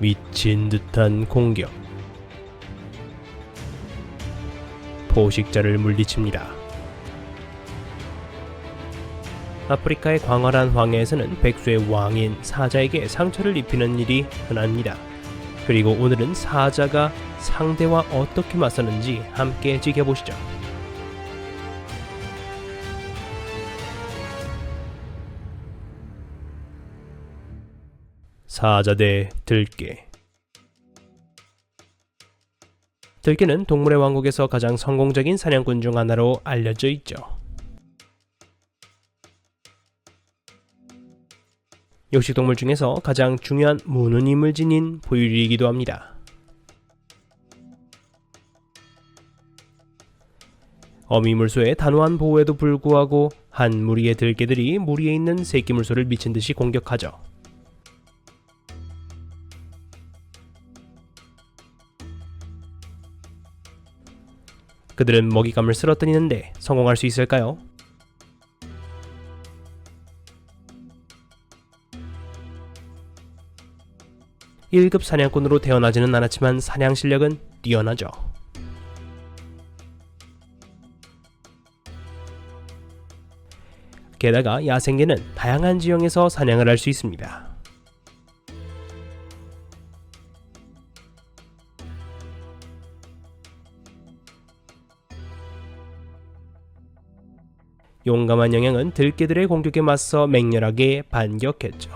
미친 듯한 공격. 포식자를 물리칩니다. 아프리카의 광활한 황해에서는 백수의 왕인 사자에게 상처를 입히는 일이 흔합니다. 그리고 오늘은 사자가 상대와 어떻게 맞서는지 함께 지켜보시죠. 사자 대 들깨 들깨는 동물의 왕국에서 가장 성공적인 사냥꾼 중 하나로 알려져 있죠. 육식동물 중에서 가장 중요한 무는 힘을 지닌 포유류이기도 합니다. 어미물소의 단호한 보호에도 불구하고 한 무리의 들개들이 무리에 있는 새끼물소를 미친 듯이 공격하죠. 그들은 먹잇감을 쓰러뜨리는데 성공할 수 있을까요? 일급 사냥꾼으로 태어나지는 않았지만 사냥 실력은 뛰어나죠. 게다가 야생개는 다양한 지형에서 사냥을 할 수 있습니다. 용감한 영양은 들개들의 공격에 맞서 맹렬하게 반격했죠.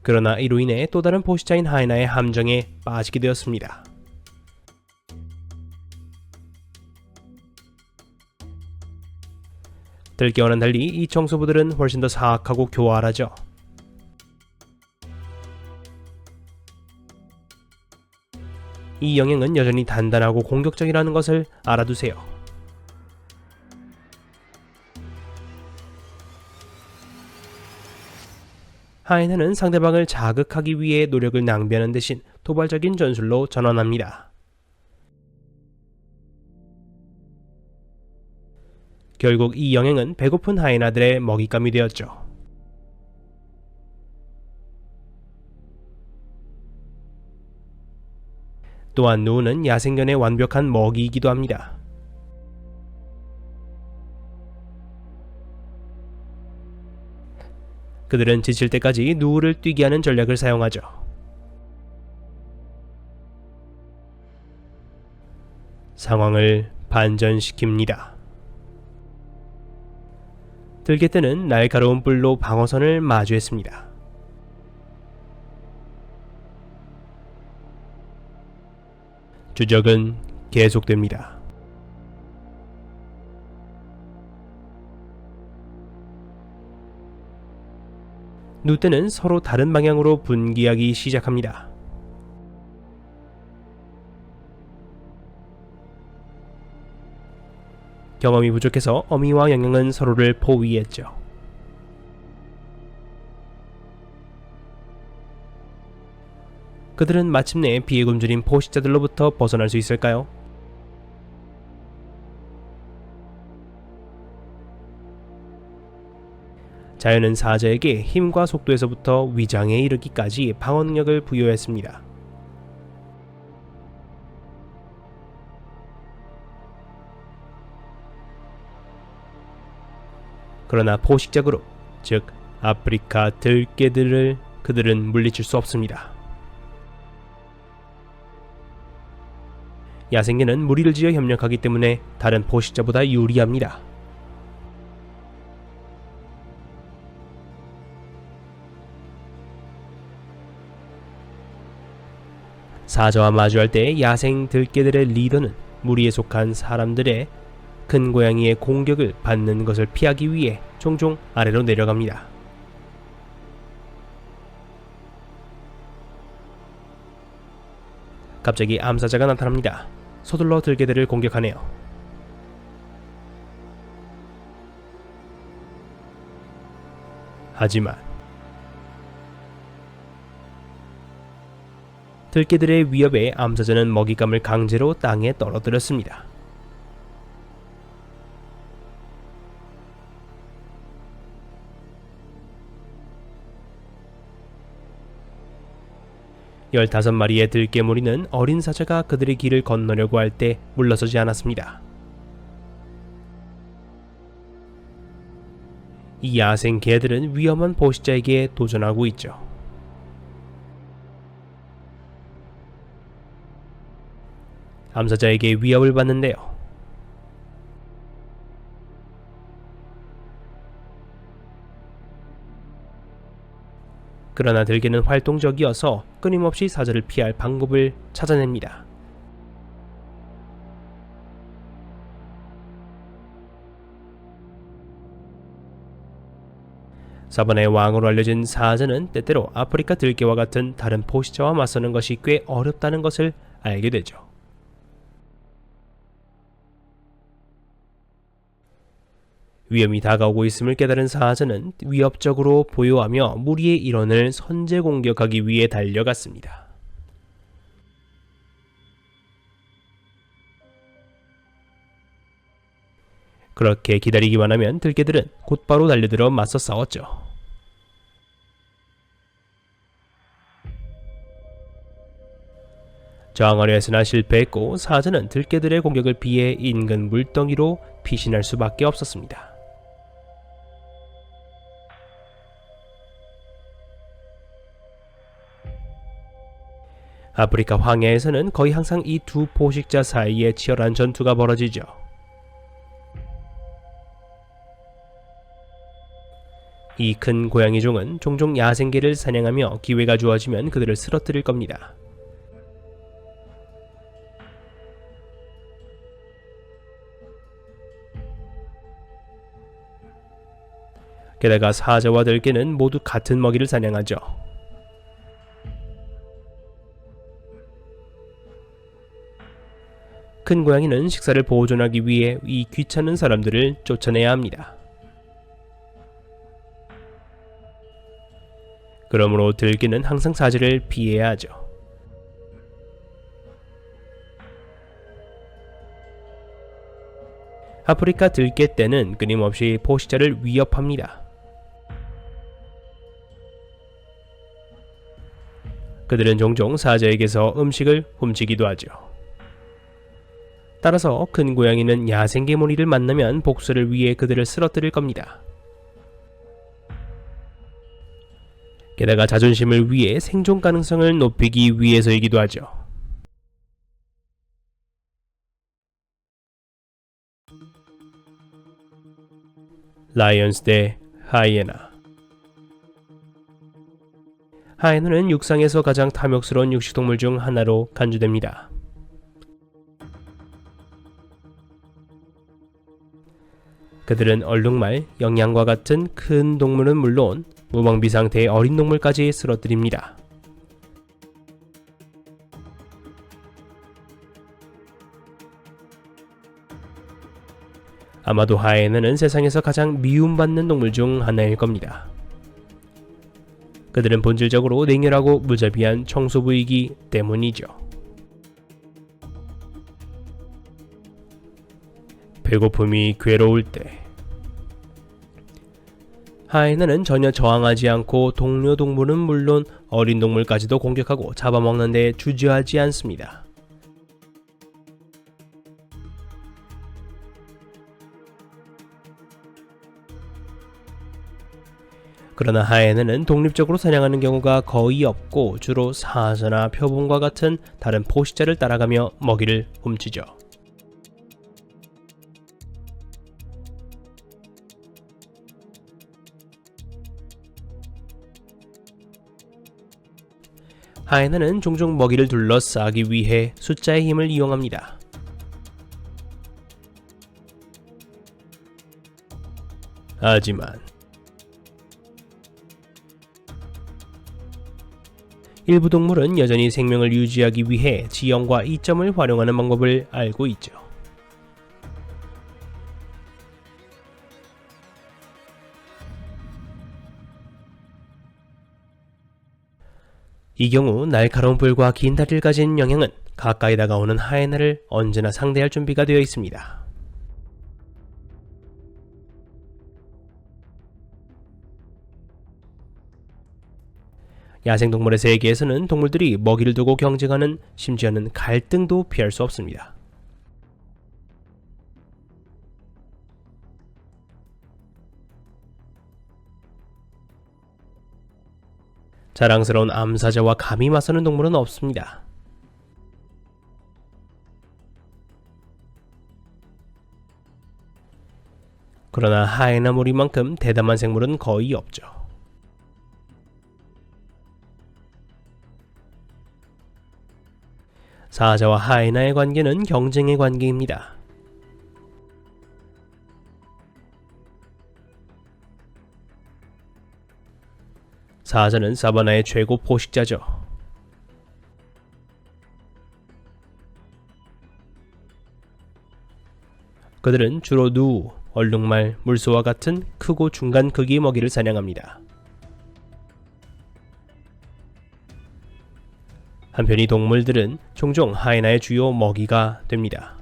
그러나 이로 인해 또 다른 포식자인 하이나의 함정에 빠지게 되었습니다. 들깨와는 달리 이 청소부들은 훨씬 더 사악하고 교활하죠. 이 영향은 여전히 단단하고 공격적이라는 것을 알아두세요. 하이나는 상대방을 자극하기 위해 노력을 낭비하는 대신 도발적인 전술로 전환합니다. 결국 이 영향은 배고픈 하이나들의 먹잇감이 되었죠. 또한 노우는 야생견의 완벽한 먹이이기도 합니다. 그들은 지칠 때까지 누우를 뛰게 하는 전략을 사용하죠. 상황을 반전시킵니다. 들개떼는 날카로운 뿔로 방어선을 마주했습니다. 주적은 계속됩니다. 누떼는 서로 다른 방향으로 분기하기 시작합니다. 경험이 부족해서 어미와 영영은 서로를 포위했죠. 그들은 마침내 비에 굶주린 포식자들로부터 벗어날 수 있을까요? 자연은 사자에게 힘과 속도에서부터 위장에 이르기까지 방어 능력을 부여했습니다. 그러나 포식자 그룹, 즉 아프리카 들개들을 그들은 물리칠 수 없습니다. 야생개는 무리를 지어 협력하기 때문에 다른 포식자보다 유리합니다. 사자와 마주할 때 야생 들개들의 리더는 무리에 속한 사람들의 큰 고양이의 공격을 받는 것을 피하기 위해 종종 아래로 내려갑니다. 갑자기 암사자가 나타납니다. 서둘러 들개들을 공격하네요. 하지만 들개들의 위협에 암사자는 먹잇감을 강제로 땅에 떨어뜨렸습니다. 15마리의 들깨무리는 어린 사자가 그들의 길을 건너려고 할 때 물러서지 않았습니다. 이 야생 개들은 위험한 보시자에게 도전하고 있죠. 암사자에게 위협을 받는데요. 그러나 들개는 활동적이어서 끊임없이 사자를 피할 방법을 찾아냅니다. 사번의 왕으로 알려진 사자는 때때로 아프리카 들개와 같은 다른 포시자와 맞서는 것이 꽤 어렵다는 것을 알게 되죠. 위험이 다가오고 있음을 깨달은 사자는 위협적으로 보요하며 무리의 일원을 선제 공격하기 위해 달려갔습니다. 그렇게 기다리기만 하면 들개들은 곧바로 달려들어 맞서 싸웠죠. 저항하려 했으나 실패했고 사자는 들개들의 공격을 피해 인근 물덩이로 피신할 수밖에 없었습니다. 아프리카 황해에서는 거의 항상 이 두 포식자 사이에 치열한 전투가 벌어지죠. 이 큰 고양이 종은 종종 야생개를 사냥하며 기회가 주어지면 그들을 쓰러뜨릴 겁니다. 게다가 사자와 들개는 모두 같은 먹이를 사냥하죠. 큰 고양이는 식사를 보존하기 위해 이 귀찮은 사람들을 쫓아내야 합니다. 그러므로 들기는 항상 사지를 피해야 하죠. 아프리카 들깨 때는 끊임없이 포식자를 위협합니다. 그들은 종종 사자에게서 음식을 훔치기도 하죠. 따라서 큰 고양이는 야생 개모리를 만나면 복수를 위해 그들을 쓰러뜨릴 겁니다. 게다가 자존심을 위해 생존 가능성을 높이기 위해서이기도 하죠. 라이언스 대 하이에나 하이에나는 육상에서 가장 탐욕스러운 육식동물 중 하나로 간주됩니다. 그들은 얼룩말, 영양과 같은 큰 동물은 물론 무방비 상태의 어린 동물까지 쓰러뜨립니다. 아마도 하이에나는 세상에서 가장 미움받는 동물 중 하나일 겁니다. 그들은 본질적으로 냉혈하고 무자비한 청소부이기 때문이죠. 배고픔이 괴로울 때 하이에나는 전혀 저항하지 않고 동료 동물은 물론 어린 동물까지도 공격하고 잡아먹는 데 주저하지 않습니다. 그러나 하이에나는 독립적으로 사냥하는 경우가 거의 없고 주로 사자나 표범과 같은 다른 포식자를 따라가며 먹이를 훔치죠. 하이에나는 종종 먹이를 둘러싸기 위해 숫자의 힘을 이용합니다. 하지만 일부 동물은 여전히 생명을 유지하기 위해 지형과 이점을 활용하는 방법을 알고 있죠. 이 경우 날카로운 뿔과 긴 다리를 가진 영양은 가까이 다가오는 하이에나를 언제나 상대할 준비가 되어 있습니다. 야생동물의 세계에서는 동물들이 먹이를 두고 경쟁하는 심지어는 갈등도 피할 수 없습니다. 자랑스러운 암사자와 감히 맞서는 동물은 없습니다. 그러나 하이나 무리만큼 대담한 생물은 거의 없죠. 사자와 하이나의 관계는 경쟁의 관계입니다. 사자는 사바나의 최고 포식자죠. 그들은 주로 누, 얼룩말, 물소와 같은 크고 중간 크기의 먹이를 사냥합니다. 한편 이 동물들은 종종 하이나의 주요 먹이가 됩니다.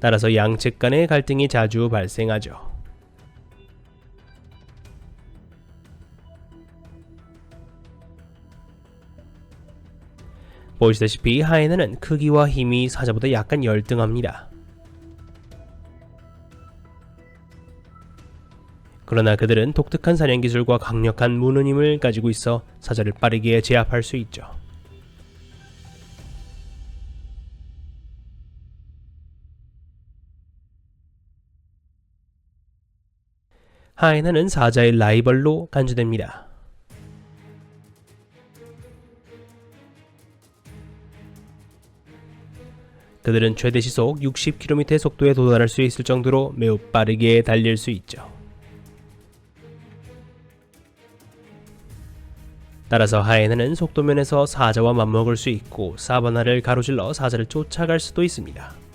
따라서 양측 간의 갈등이 자주 발생하죠. 보시다시피 하이나는 크기와 힘이 사자보다 약간 열등합니다. 그러나 그들은 독특한 사냥 기술과 강력한 무는 힘을 가지고 있어 사자를 빠르게 제압할 수 있죠. 하이나는 사자의 라이벌로 간주됩니다. 그들은 최대 시속 60km의 속도에 도달할 수 있을 정도로 매우 빠르게 달릴 수 있죠. 따라서 하이에나는 속도면에서 사자와 맞먹을 수 있고 사바나를 가로질러 사자를 쫓아갈 수도 있습니다.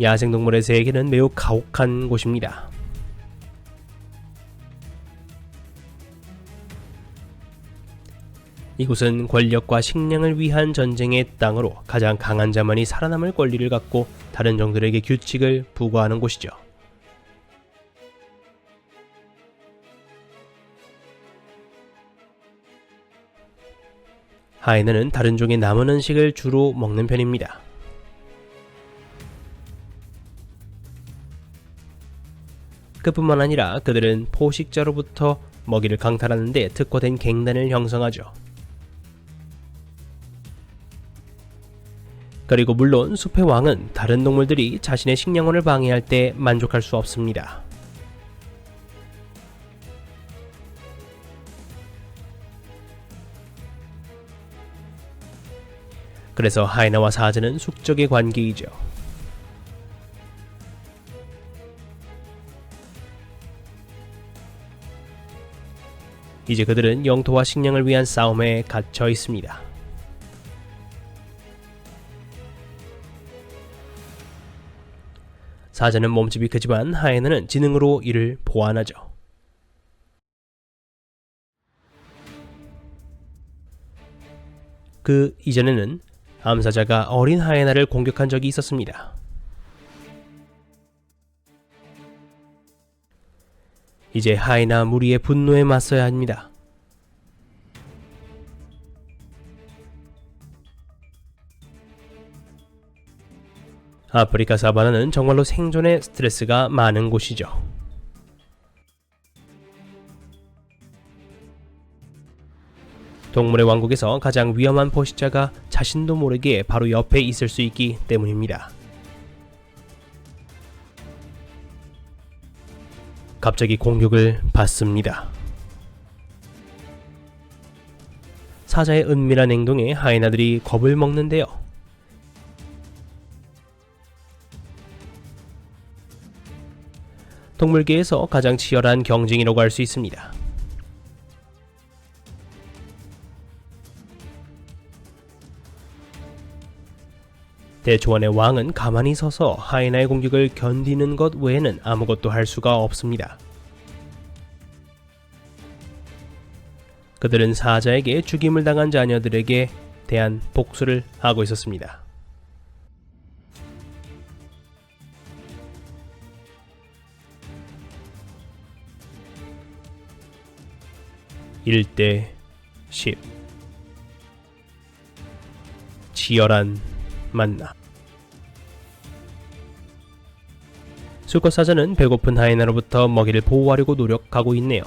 야생동물의 세계는 매우 가혹한 곳입니다. 이곳은 권력과 식량을 위한 전쟁의 땅으로 가장 강한 자만이 살아남을 권리를 갖고 다른 종들에게 규칙을 부과하는 곳이죠. 하이나는 다른 종의 남은 음식을 주로 먹는 편입니다. 그뿐만 아니라 그들은 포식자로부터 먹이를 강탈하는 데 특화된 갱단을 형성하죠. 그리고 물론 숲의 왕은 다른 동물들이 자신의 식량원을 방해할 때 만족할 수 없습니다. 그래서 하이나와 사자는 숙적의 관계이죠. 이제 그들은 영토와 식량을 위한 싸움에 갇혀 있습니다. 사자는 몸집이 크지만 하이에나는 지능으로 이를 보완하죠. 그 이전에는 암사자가 어린 하이에나를 공격한 적이 있었습니다. 이제 하이나 무리의 분노에 맞서야 합니다. 아프리카 사바나는 정말로 생존에 스트레스가 많은 곳이죠. 동물의 왕국에서 가장 위험한 포식자가 자신도 모르게 바로 옆에 있을 수 있기 때문입니다. 갑자기 공격을 받습니다. 사자의 은밀한 행동에 하이나들이 겁을 먹는데요. 동물계에서 가장 치열한 경쟁이라고 할 수 있습니다. 대초원의 왕은 가만히 서서 하이나의 공격을 견디는 것 외에는 아무것도 할 수가 없습니다. 그들은 사자에게 죽임을 당한 자녀들에게 대한 복수를 하고 있었습니다. 일대 10 치열한 만남 수컷 사자는 배고픈 하이나로부터 먹이를 보호하려고 노력하고 있네요.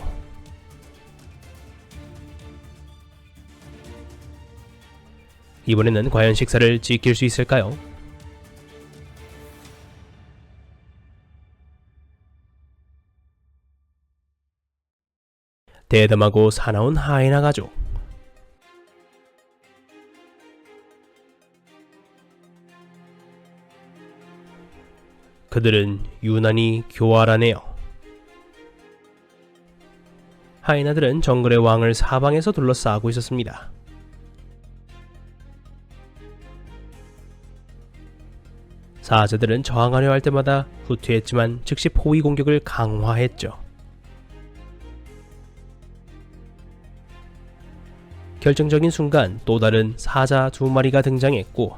이번에는 과연 식사를 지킬 수 있을까요? 대담하고 사나운 하이나 가족. 그들은 유난히 교활하네요. 하이나들은 정글의 왕을 사방에서 둘러싸고 있었습니다. 사자들은 저항하려 할 때마다 후퇴했지만 즉시 포위 공격을 강화했죠. 결정적인 순간 또 다른 사자 두 마리가 등장했고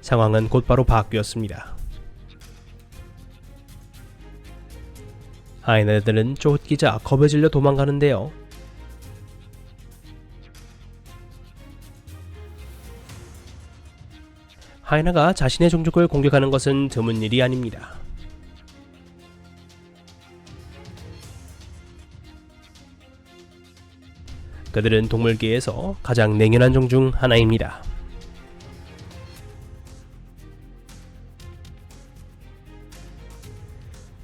상황은 곧바로 바뀌었습니다. 하이나들은 쫓기자 겁에 질려 도망가는데요. 하이나가 자신의 종족을 공격하는 것은 드문 일이 아닙니다. 그들은 동물계에서 가장 냉연한 종 중 하나입니다.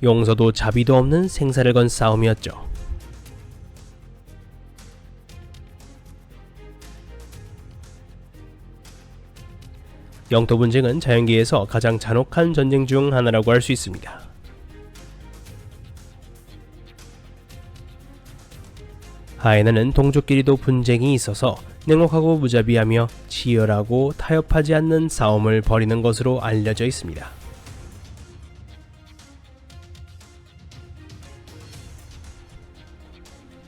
용서도 자비도 없는 생사를 건 싸움이었죠. 영토 분쟁은 자연계에서 가장 잔혹한 전쟁 중 하나라고 할 수 있습니다. 하에나는 동족끼리도 분쟁이 있어서 냉혹하고 무자비하며 치열하고 타협하지 않는 싸움을 벌이는 것으로 알려져 있습니다.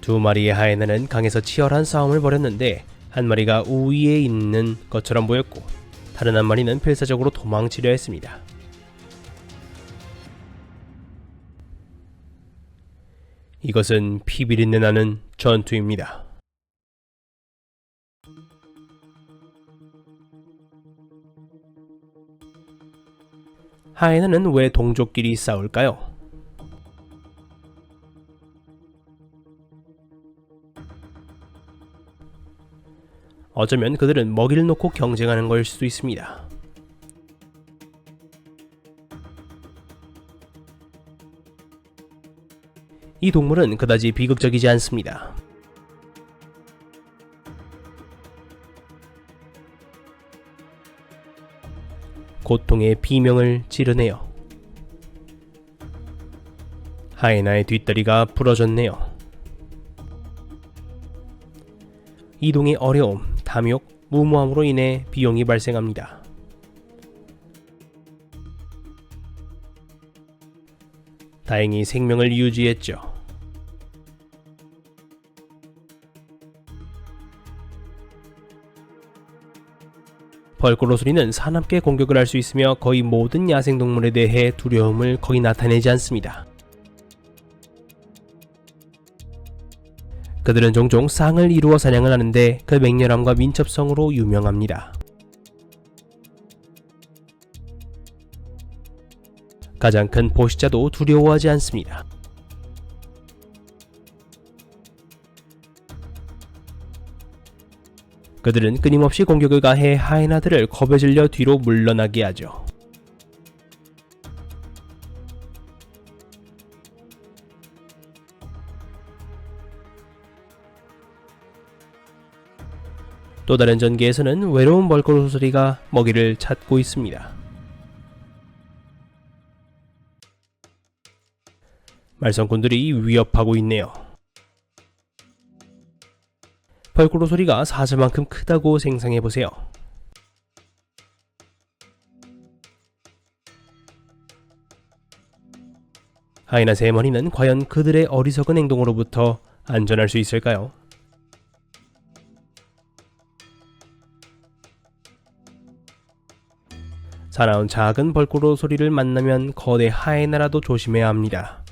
두 마리의 하에나는 강에서 치열한 싸움을 벌였는데 한 마리가 우위에 있는 것처럼 보였고 다른 한 마리는 필사적으로 도망치려 했습니다. 이것은 피비린내 나는 전투입니다. 하에나는 왜 동족끼리 싸울까요? 어쩌면 그들은 먹이를 놓고 경쟁하는 걸 수도 있습니다. 이 동물은 그다지 비극적이지 않습니다. 고통의 비명을 지르네요. 하이나의 뒷다리가 부러졌네요. 이동의 어려움, 탐욕, 무모함으로 인해 비용이 발생합니다. 다행히 생명을 유지했죠. 벌꼬로소리는 사납게 공격을 할 수 있으며 거의 모든 야생동물에 대해 두려움을 거의 나타내지 않습니다. 그들은 종종 쌍을 이루어 사냥을 하는데 그 맹렬함과 민첩성으로 유명합니다. 가장 큰 포식자도 두려워하지 않습니다. 그들은 끊임없이 공격을 가해 하이나들을 겁에 질려 뒤로 물러나게 하죠. 또 다른 전개에서는 외로운 벌거로 소리가 먹이를 찾고 있습니다. 말썽꾼들이 위협하고 있네요. 벌꾸로 소리가 사자만큼 크다고 생각해 보세요. 하이나 세 머리는 과연 그들의 어리석은 행동으로부터 안전할 수 있을까요? 사나운 작은 벌꾸로 소리를 만나면 거대 하이에나라도 조심해야 합니다.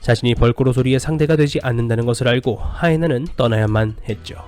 자신이 벌꾸로 소리의 상대가 되지 않는다는 것을 알고 하이에나는 떠나야만 했죠.